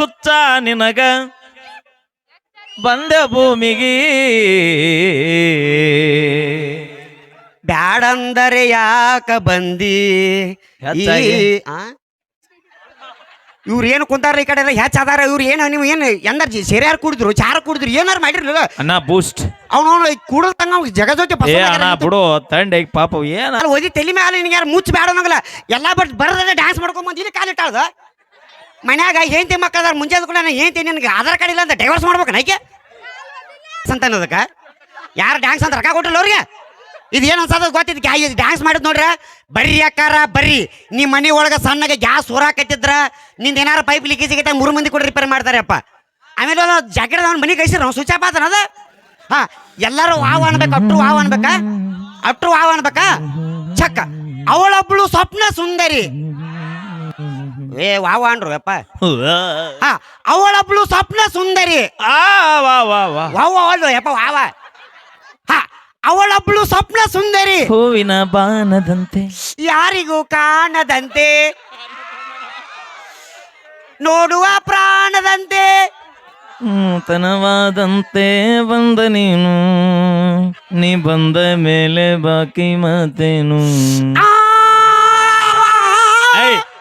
ಹುಚ್ಚ ನಿನಗ. ಬಂದ ಭೂಮಿಗೆ. ಬ್ಯಾಡಂದರೆ ಯಾಕ ಬಂದಿ? ಹೆಚ್ಚಾಗಿ? ಇವ್ರು ಏನು ಕುಂತಾರ ಈ ಕಡೆ ಎಲ್ಲ ಹೆಚ್ಚ ಅದಾರ ಇವ್ರು ಏನು? ನೀವು ಏನು ಎನರ್ಜಿ ಸೇರ್ಯಾರು ಕುಡಿದ್ರು ಚಾರ ಕುಡಿದ್ರು ಏನಾರು ಮಾಡಿರ್ಲಿಲ್ಲ? ಅಣ್ಣ ಬೂಸ್ಟ್ ಅವನು ಕುಡಿದಂಗ ಜಗ ಜೊತೆ ಏ ಅಣ್ಣ ಬಿಡು ತಂಡ ಪಾಪ ಏನ? ಓದಿ ತಲೆ ಮೇಲೆ ನಿನಗೆ ಯಾರು ಮುಚ್ಚ ಬೇಡ ಅನ್ನಂಗಿಲ್ಲ ಎಲ್ಲ ಬಟ್ ಬರದ್ರೆ ಡ್ಯಾನ್ಸ್ ಮಾಡ್ಕೊಂಡ್ ಬಂದು ಇಲ್ಲಿ ಕಾಲಿಟ್ಟಾಳ್ದ? ಮನ್ಯಾಗ ಹೆಂಡತಿ ಮಕ್ಕಳದಾರ ಮುಂಜಾನೆ ಕೂಡ ನಾನು ಹೆಂಡತಿ ನಿನಗೆ ಆಧಾರ್ ಕಾರ್ಡ್ ಇಲ್ಲ ಅಂತ ಡೈವರ್ಸ್ ಮಾಡ್ಬೇಕು ನೈಕೆ ಅನ್ನೋದಕ್ಕೆ? ಯಾರು ಡ್ಯಾನ್ಸ್ ಅಂತ ರೊಕ್ಕ ಕೊಟ್ಟಿಲ್ಲ ಅವ್ರಿಗೆ? ಇದು ಏನು ಅನ್ಸದ ಗೊತ್ತಿದ್ ಡ್ಯಾನ್ಸ್ ಮಾಡಿದ್ ನೋಡ್ರ? ಬರ್ರಿ ಅಕ್ಕಾರ, ಬರ್ರಿ. ನಿಮ್ಮ ಮನೆ ಒಳಗೆ ಸಣ್ಣಗೆ ಗ್ಯಾಸ್ ಹೊರಾಕತ್ತಿದ್ರ ನಿಂದ ಏನಾರ ಪೈಪ್ ಲೀಕೇಜ್ ಆಗೈತೆ ಮೂರು ಮಂದಿ ಕೂಡ ರಿಪೇರ್ ಮಾಡ್ತಾರಪ್ಪ. ಆಮೇಲೆ ಜಾಕೆಟ್ ಅವ್ನ ಮನೆ ಕಳಿಸಿರ ಅವ್ನು ಸ್ವಿಚ್ ಆಫ್ ಆತನದ ಹಾ, ಎಲ್ಲರೂ ವಾವ್ ಅನ್ಬೇಕು, ಅಟ್ರು ವಾವ್ ಅನ್ಬೇಕ? ಅಟ್ರು ವಾವ್ ಅನ್ಬೇಕಾ? ಚಕ್ಕ ಅವಳೊಬ್ಳು ಸ್ವಪ್ನ ಸುಂದರಿ. ಏ ವಾವ ಅನ್ರು ಅಪ್ಪ ಹಾ ಅವಳೊಬ್ಳು ಸ್ವಪ್ನ ಸುಂದರಿ ಆ ವಾ ವಾ ವಾ ವಾವ ಅಲ್ವ ಯಪ್ಪ ವಾವ ಹಾ ಅವಳೊಬ್ಳು ಸ್ವಪ್ನ ಸುಂದರಿ ಹೂವಿನ ಬಾನದಂತೆ ಯಾರಿಗೂ ಕಾಣದಂತೆ ನೋಡುವ ಪ್ರಾಣದಂತೆ ನೂತನವಾದಂತೆ ಬಂದ ನೀನು ನೀ ಬಂದ ಮೇಲೆ ಬಾಕಿ ಮತ್ತೇನು ಆ!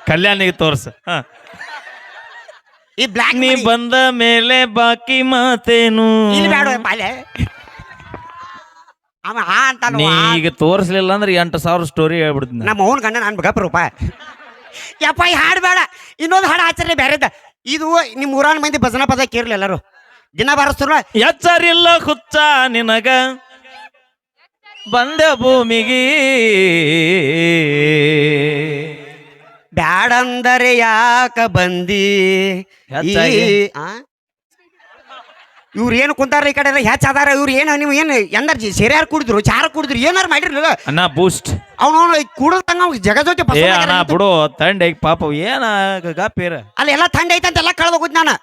ಕಲ್ಯಾಣಿಗೆ ತೋರ್ಸ. ಹ. ಈ ಬ್ಲಾಕ್ ನೀ ಬಂದ ಮೇಲೆ ಬಾಕಿ ಮಾತೇನು? ಇಲ್ಲಿ ಬೇಡ ಪಾಲೆ ಅವ ಆ ಅಂತಾನು ನೀ ಆ ಈಗ ತೋರಿಸ್ಲಿಲ್ಲ ಅಂದ್ರೆ ಎಂಟು ಸಾವಿರ ಸ್ಟೋರಿ ಹೇಳ್ಬಿಡ್ತೀನಿ. ನಮ್ಮ ಅವನ ಗಂಡ ನಾನು ಬೇಕಪ್ಪ ರೂಪ ಯಪ್ಪ ಈ ಹಾಡು ಬೇಡ ಇನ್ನೊಂದು ಹಾಡು ಆಚರಣೆ ಬೇರೆದ ಇದು ನಿಮ್ಮ ಊರಾನ ಮಂದಿ ಭಜನಾ ಪದ ಕೇರ್ಲಿ ಎಲ್ಲರೂ. ದಿನ ಬಾರಿಸ್ತಾರ ಎಚ್ಚರಿಲ್ಲ ಹುಚ್ಚ ನಿನಗ. ಬಂದ ಭೂಮಿಗೆ. ಬ್ಯಾಡಂದರೆ ಯಾಕ ಬಂದಿ? ಇವ್ರು ಏನು ಕುಂತಾರ ಈ ಕಡೆ ಹೆಚ್ಚ ಅದಾರ ಇವ್ರು ಏನು? ನೀವು ಏನು ಎನರ್ಜಿ? ಸೇರ್ಯಾರು ಕುಡಿದ್ರು ಚಾರ ಕುಡಿದ್ರು ಏನಾರ ಮಾಡಿರ್ಲಿಲ್ಲ? ಅಣ್ಣ ಬೂಸ್ಟ್ ಅವನು ಕುಡದಂಗ ಜಗ ಜೊತೆ ಏ ಅಣ್ಣ ಬಿಡು ತಂಡ ಪಾಪ ಏನ ಗಾಪೀರ ಅಲ್ಲಿ ಎಲ್ಲ ತಂಡ ಐತೆ ಅಂತ ಎಲ್ಲ ಕಳ್ದ ಹೋಗುದ್ ನಾನು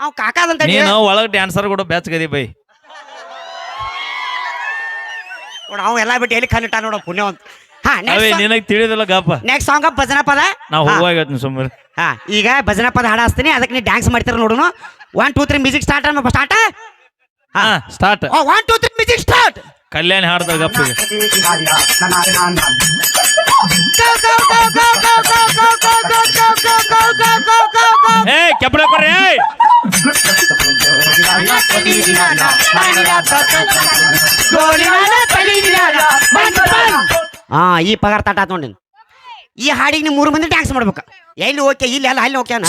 ಅವ್ ಕಾಕಾದಂತ ನೀನು ಒಳಗೆ ಡ್ಯಾನ್ಸರ್ ಕೂಡ ಬೆಚ್ಚಗದಿ ಬೈ. ನೋಡ ಅವ ಎಲ್ಲ ಬಿಟ್ಟು ಎಲ್ಲಿ ಕಲ್ಲಿಟ್ಟ ನೋಡ ಪುಣ್ಯವಂತ. ಹಾ ಅವೇ ನೆಕ್ಸ್ಟ್ ನಿನಗ್ ತಿಳಿದಿಲ್ಲ ಗಾಪ ನೆಕ್ಸ್ಟ್ ಸಾಂಗ್ ಭಜನಾ ಪದ? ನಾ ಹಾ, ಹೋಗುವಾಗ ಸುಮ್ಮನೆ. ಹಾ ಈಗ ಭಜನಾ ಪದ ಹಾಡ ಹಚ್ತೀನಿ ಅದಕ್ಕೆ ನೀ ಡ್ಯಾನ್ಸ್ ಮಾಡ್ತೀರ ನೋಡೋಣ one two three music start start ಹಾ. Start one two three music start ಕಲ್ಯಾಣ ಹಾಡ್ದ ಗಪ್ಪಿಗೆ ಏ ಕೆಪ್ಪಳ ಕೊಡ್ರಿ ಏಯ್ ಹಾ ಈ ಪಗಾರ ತಾಟ ಆತ್ ನೋಡಿ ಈ ಹಾಡಿಗೆ ನೀವು ಮೂರು ಮಂದಿ ಡ್ಯಾನ್ಸ್ ಮಾಡ್ಬೇಕು. ಎಲ್ಲಿ ಓಕೆ ಇಲ್ಲಿ ಅಲ್ಲ ಅಲ್ಲಿ ಓಕೆನಾ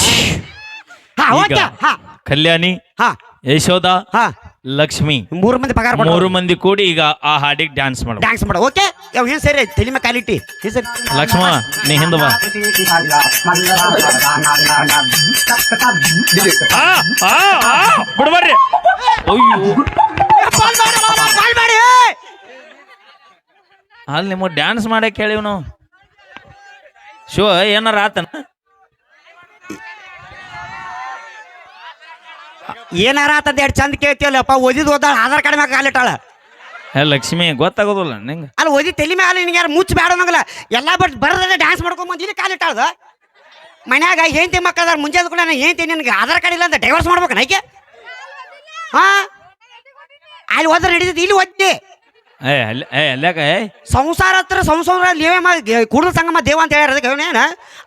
ಹಾ ಓಕೆ ಹಾ. ಕಲ್ಯಾಣಿ ಹಾ. ಯಶೋದ ಹಾ. ಲಕ್ಷ್ಮಿ ಮೂರು ಮಂದಿ ಪಗಾರ ಮೂರು ಮಂದಿ ಕೂಡಿ ಈಗ ಆ ಹಾಡಿಗೆ ಡ್ಯಾನ್ಸ್ ಮಾಡ. ಡ್ಯಾನ್ಸ್ ಮಾಡು. ಓಕೆ ಯಾವ ಏನ್ ಸರಿ? ತಲೆ ಮೇಲೆ ಕಾಲಿಟ್ಟಿ. ಏನ್ ಸರಿ? ಲಕ್ಷ್ಮ ನೀ ಹಿಂದ ಬಾ. ಆ, ಆ, ಆ, ಬಿಡ್ಬರ್ರಿ ಅಯ್ಯೋ. ಮಾಡಿ ಕಾಲ್ ಮಾಡಿ ಅಲ್ಲಿ ನಿಮ್ಮ ಡ್ಯಾನ್ಸ್ ಮಾಡಕ್ಕೆ ಹೇಳಿವ್ ನಾವು ಶೋ ಏನಾರ ಆತನ? ಏನಾರ ಆತದ ಎರಡು ಚಂದ ಕೇಳ್ತೀವಲ್ಲಪ್ಪ ಓದಿದ್ ಓದಾಳ ಆಧಾರ್ ಕಾರ್ಡ್ ಮ್ಯಾಗ ಕಾಲಿಟ್ಟಾಳ. ಏ ಲಕ್ಷ್ಮಿ ಗೊತ್ತಾಗೋದಿಲ್ಲ ನಿಂಗೆ. ಅಲ್ಲಿ ಓದಿ ತಲೆ ಮೇಲೆ ನಿನಗೆ ಯಾರು ಮುಚ್ಚ ಬೇಡ ಅನ್ನಂಗಿಲ್ಲ. ಎಲ್ಲ ಬಟ್ ಬರ್ದ್ರೆ ಡ್ಯಾನ್ಸ್ ಮಾಡ್ಕೊಂಡ್ ಬಂದು ಇಲ್ಲಿ ಕಾಲಿಟ್ಟಾಳ್ದ? ಮನ್ಯಾಗ ಹೆಂಡತಿ ಮಕ್ಕಳದಾರ ಮುಂಜಾನೆ ಕೂಡ ನಾನು ಹೆಂಡತಿ ನಿನಗೆ ಆಧಾರ್ ಕಾರ್ಡ್ ಇಲ್ಲ ಅಂತ ಡೈವರ್ಸ್ ಮಾಡ್ಬೇಕು ನೈಕೆ ಹಾ? ಅಲ್ಲಿ ಹೋದ್ರೆ ನಡೀತೈತಿ ಇಲ್ಲಿ ಓದ್ತಿ ಏ ಅಲ್ಲ ಏ ಏ? ಸಂಸಾರ ಹತ್ರ ಸಂಸಾರ ನೀವೇ ಮಾ ಕುಡಿದ ಸಂಗಮ ದೇವ ಅಂತ ಹೇಳ್ಯಾರ ಅದಕ್ಕೆ ಏನ?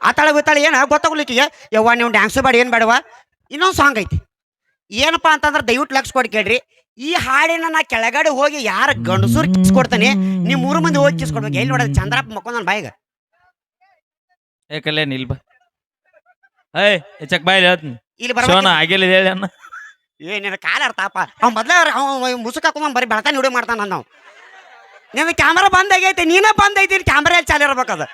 ಆತಾಳ ಬಿತ್ತಾಳ ಏನ? ಗೊತ್ತಾಗ್ಲಿಕ್ಕೆ ಯವ್ವ ನೀವು ಡ್ಯಾನ್ಸ್ ಬೇಡ ಏನು ಬೇಡವ? ಇನ್ನೊಂದು ಸಾಂಗ್ ಐತಿ. ಏನಪ್ಪಾ ಅಂತಂದ್ರೆ ದಯವಿಟ್ಟು ಲಕ್ಷ ಕೊಡಿ ಕೇಳ್ರಿ. ಈ ಹಾಡಿನ ನಾ ಕೆಳಗಡೆ ಹೋಗಿ ಯಾರ ಗಂಡಸರು ಕಿಸ್ ಕೊಡ್ತಾನೆ ನೀವು ಮೂರು ಮಂದಿ ಹೋಗಿ ಕಿಸ್ ಕೊಡ್ಬೇಕು. ಎಲ್ಲಿ ನೋಡೋದು? ಚಂದ್ರಪ್ಪ ಮಕ್ಕೊಂಡ್ ನನ್ನ ಬಾಯಿಗೆ ಏಕಲ್ಲೇ ಬಾ. ಏಯ್ ಚಕ್ ಬಾಯ್ ಹೇಳ್ತೀನಿ. ಇಲ್ಲಿ ಬರೋಣ ಬರ್ಬೇಕು ಆಗಿಲ್ಲ ಹೇಳಿ ಅನ್ನ ಏ ಕಾಲ ಅರ್ಥಪ್ಪ ಅವ್ನು ಮೊದಲ ಅವ್ನು ಮುಸುಕ್ ಹಾಕೊಂಡ್ ಬರೀ ಬೆಳತಾನೆ ವಿಡಿಯೋ ಮಾಡ್ತಾನ ನಾವು ನಿನ್ನ ಕ್ಯಾಮ್ರಾ ಬಂದ್ ಆಗೈತಿ ನೀನೇ ಬಂದ್ ಐತಿ ಕ್ಯಾಮ್ರಾ ಎಲ್ಲಿ ಇರ್ಬೇಕು ಅದು.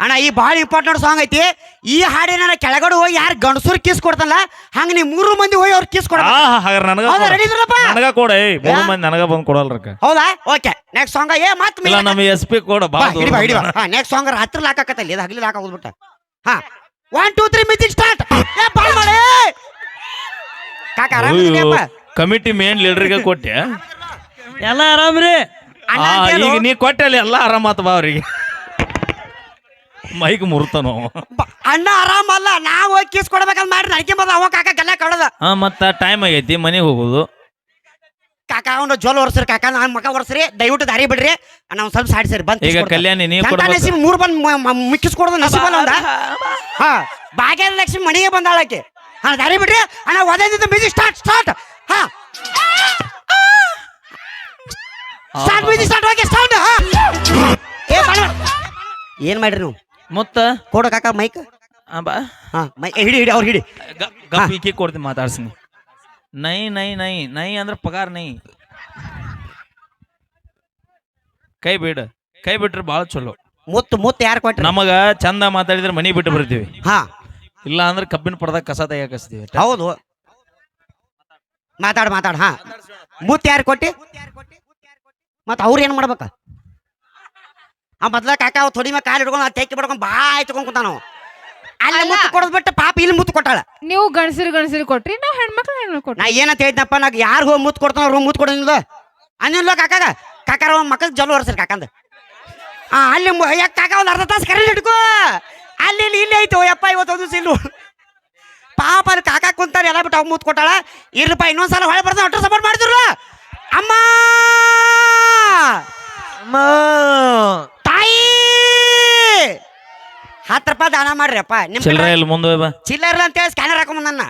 ಅಣ್ಣ ಈ ಭಾಳ ಇಂಪಾರ್ಟೆಂಟ್ ಸಾಂಗ್ ಐತಿ. ಈ ಹಾಡಿನ ಕೆಳಗಡೆ ಹೋಗಿ ಯಾರು ಗಂಡಸರು ಕಿಸ್ ಕೊಡ್ತಲ್ಲ ಹಂಗ ನೀ ಮೂರು ಮಂದಿ ಹೋಗಿ ಅವ್ರು ಕಿಸ್ ಕೊಡ ಹಾಗಾದ್ರೆ ನನಗ ಹೌದಾ. ರೆಡಿ ಇದ್ರಪ್ಪ? ನನಗ ಕೊಡ ಏಯ್ ಮೂರು ಮಂದಿ ನನಗ ಬಂದು ಕೊಡಲ್ರಕ್ಕ ಹೌದಾ? ಓಕೆ ನೆಕ್ಸ್ಟ್ ಸಾಂಗ್ ಏ ಮತ್ ಇಲ್ಲ ನಮ್ಮ ಎಸ್ ಪಿ ಕೊಡ ಬಾ ಹಿಡಿ ಬಾ ಹಿಡಿ ಬಾ ಹಾ ನೆಕ್ಸ್ಟ್ ಸಾಂಗ್ ರಾತ್ರಿ ಹಾಕಕತ್ತಲ್ಲ ಇದು ಹಗಲಿ ಲಾಕ ಹೋಗ್ಬಿಟ್ಟ ಹಾ. One two three music start ಏ ಬಾಳ್ ಮಾಡಿ ಕಾಕ ಆರಾಮ ಕಮಿಟಿ ಮೇನ್ ಲೀಡರ್ಗೆ ಕೊಟ್ಟೆ. ಎಲ್ಲ ಆರಾಮ್ರಿ? ಅಣ್ಣ ಆ. ಈಗ ನೀ ಕೊಟ್ಟಲ್ಲಿ ಎಲ್ಲ ಆರಾಮಾತ ಬಾ ಅವ್ರಿಗೆ. ಮೈಕ್ ಮುರ್ತನು ಬ- ಅಣ್ಣ ಆರಾಮಲ್ಲ ನಾವು ಹೋಗಿ ಕಿಸ್ ಕೊಡ್ಬೇಕಂತ ಮಾಡಿ ನಡ್ಕೆ ಬಂದ ಅವ ಕಾಕ ಗಲ್ಲ ಕಳದ ಹಾ ಮತ್ತ ಟೈಮ್ ಆಗೈತಿ ಮನೆಗೆ ಹೋಗೋದು. ಕಾಕ ಅವನು ಜೋಲ್ ಒರ್ಸ್ರಿ ಕಾಕ ನಾನ್ ಮಗ ಒರ್ಸ್ರಿ ದಯವಿಟ್ಟು ದಾರಿ ಬಿಡ್ರಿ. ನಾವು ಸ್ವಲ್ಪ ಸಾಡಿ ಸರಿ ಬಂದ್ ಈಗ ಕಲ್ಯಾಣಿ ನೀವು ಕೊಡ್ಬೇಕು. ನಸೀಬ್ ಮೂರ್ ಬಂದ್ ಮಿಕ್ಕಿಸ್ಕೊಡೋದು ನಸೀಬಲ್ಲ ಒಂದ ಹಾ ಭಾಗ್ಯದ ಲಕ್ಷ್ಮಿ ಮನೆಗೆ ಬಂದಾಳಕ್ಕೆ ಹಾ ದಾರಿ ಬಿಡ್ರಿ. ಅಣ್ಣ ಒದೈದಿದ್ದು ಮ್ಯೂಸಿಕ್ ಸ್ಟಾರ್ಟ್ ಸ್ಟಾರ್ಟ್ ಹಾ. Start music start okay start ಹಾ? ಏ ಮಾಡ ಏನ್ ಮಾಡ್ರಿ ನೀವು? ಮತ್ತ. ಕೊಡು ಕಾಕ ಮೈಕ್ ಆ ಬಾ. ಹಾ ಮೈ ಹಿಡಿ ಹಿಡಿ ಅವ್ರು ಹಿಡಿ. ಗ- ಗಪ್ ಈಕಿ ಕೊಡ್ತೀನಿ ಮಾತಾಡ್ಸಿನಿ ನೈ. ನೈ ನೈ ನೈ ಅಂದ್ರೆ ಪಗಾರ ನೈ. ಕೈ ಬಿಡ. ಕೈ ಬಿಟ್ರೆ ಭಾಳ ಚಲೋ. ಮುತ್ತು ಮುತ್ತು ಯಾರು ಕೊಟ್ರಿ? ನಮಗ ಚಂದ ಮಾತಾಡಿದ್ರೆ ಮನಿ ಬಿಟ್ಟು ಬರ್ತೀವಿ. ಹಾ. ಇಲ್ಲ ಅಂದ್ರೆ ಕಬ್ಬಿನ ಪಡ್ದಾಗ ಕಸ ತೆಗಿಯಾಕಸ್ತೀವಿ ಹೌದು. ಮಾತಾಡ ಮಾತಾಡ ಹಾ. ಮುತ್ತು ಯಾರು ಕೊಟ್ಟಿ? ಮತ್ತ ಅವ್ರು ಏನು ಮಾಡ್ಬೇಕು? ಆ ಮೊದ್ಲ ಕಾಕ ಅವ್ ತೊಡಿ ಮೇಲೆ ಕಾಲು ಹಿಡ್ಕೊಂಡು ತೆಕ್ಕಿ ಬಿಡ್ಕೊಂಡು ಬಾಯ್ ತಗೊಂಡ್ ಕುಂತಾನ ಅವ. ಅಲ್ಲಿ. ಮುತ್ತು ಕೊಡೋದ್ ಬಿಟ್ಟು ಪಾಪ ಇಲ್ಲಿ ಮುತ್ತು ಕೊಟ್ಟಾಳ. ನೀವು ಗಣಸರು ಗಣಸರು ಕೊಟ್ರಿ ನಾವು ಹೆಣ್ಮಕ್ಳು ಹೆಣ್ಮಕ್ಳು ಕೊಟ್ರಿ. ನಾ ಏನಂತ ಹೇಳಿದ್ನಪ್ಪ ನಾಗ ಯಾರು ಹೋಗಿ ಮುತ್ತು ಕೊಡ್ತಾನ ಅವ್ರು ಮುತ್ತು ಕೊಡೋದಿಲ್ಲ ಅನ್ನಿಲ್ಲ ಕಾಕಾಗ? ಕಾಕಾರ ಮಕ್ಕಳು ಜಲ್ಲು ಹೊರ್ಸ್ರಿ ಕಾಕಂದ. ಆ ಅಲ್ಲಿ ಯಾಕೆ ಕಾಕ ಒಂದು ಅರ್ಧ ತಾಸು ಕರೆಂಟ್ ಹಿಡ್ಕೋ. ಅಲ್ಲಿ ಇಲ್ಲಿ ಇಲ್ಲಿ ಐತೆ ಯಪ್ಪ ಇವತ್ತು ಒಂದು ಸಿಲ್ಲು ಪಾಪ ಅಲ್ಲಿ ಕಾಕ ಕುಂತಾರೆ ಎಲ್ಲ ಬಿಟ್ಟು ಅವ್ ಮುತ್ತು ಕೊಟ್ಟಾಳ. ಇರ್ಲಪ್ಪ ಇನ್ನೊಂದ್ಸಲ ಹೊಳೆ ಬರ್ದ ಒಟ್ಟು ಸಪೋರ್ಟ್ ಮಾಡಿದ್ರು. ಅಮ್ಮ! ತಾಯಿ! ಹತ್ತು ರೂಪಾಯಿ ದಾನ ಮಾಡ್ರಿ ಅಪ್ಪ ನಿಮ್ ಚಿಲ್ಲರೆ ಇಲ್ಲಿ ಮುಂದೆ ಬಾ ಚಿಲ್ಲರ್ ಅಂತ ಹೇಳಿ ಸ್ಕ್ಯಾನರ್ ಹಾಕೊಂಡ್ ನನ್ನ.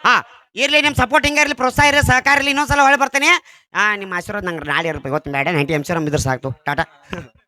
ಹಾ ಇರ್ಲಿ ನಿಮ್ಮ ಸಪೋರ್ಟ್ ಹಿಂಗೆ ಇರಲಿ ಪ್ರೋತ್ಸಾಹ ಇರಲಿ ಸಹಕಾರ ಇರಲಿ ಇನ್ನೊಂದ್ಸಲ ಹೊಳೆ ಬರ್ತೀನಿ. ಹಾ ನಿಮ್ಮ ಆಶೀರ್ವಾದ ನಂಗೆ ನಾಳೆ ಇರ್ಬೇಕು ಇವತ್ತು ನೈಂಟಿ ಎಂ ಸಿ ಇದ್ರೆ ಸಾಕು. ಟಾಟಾ.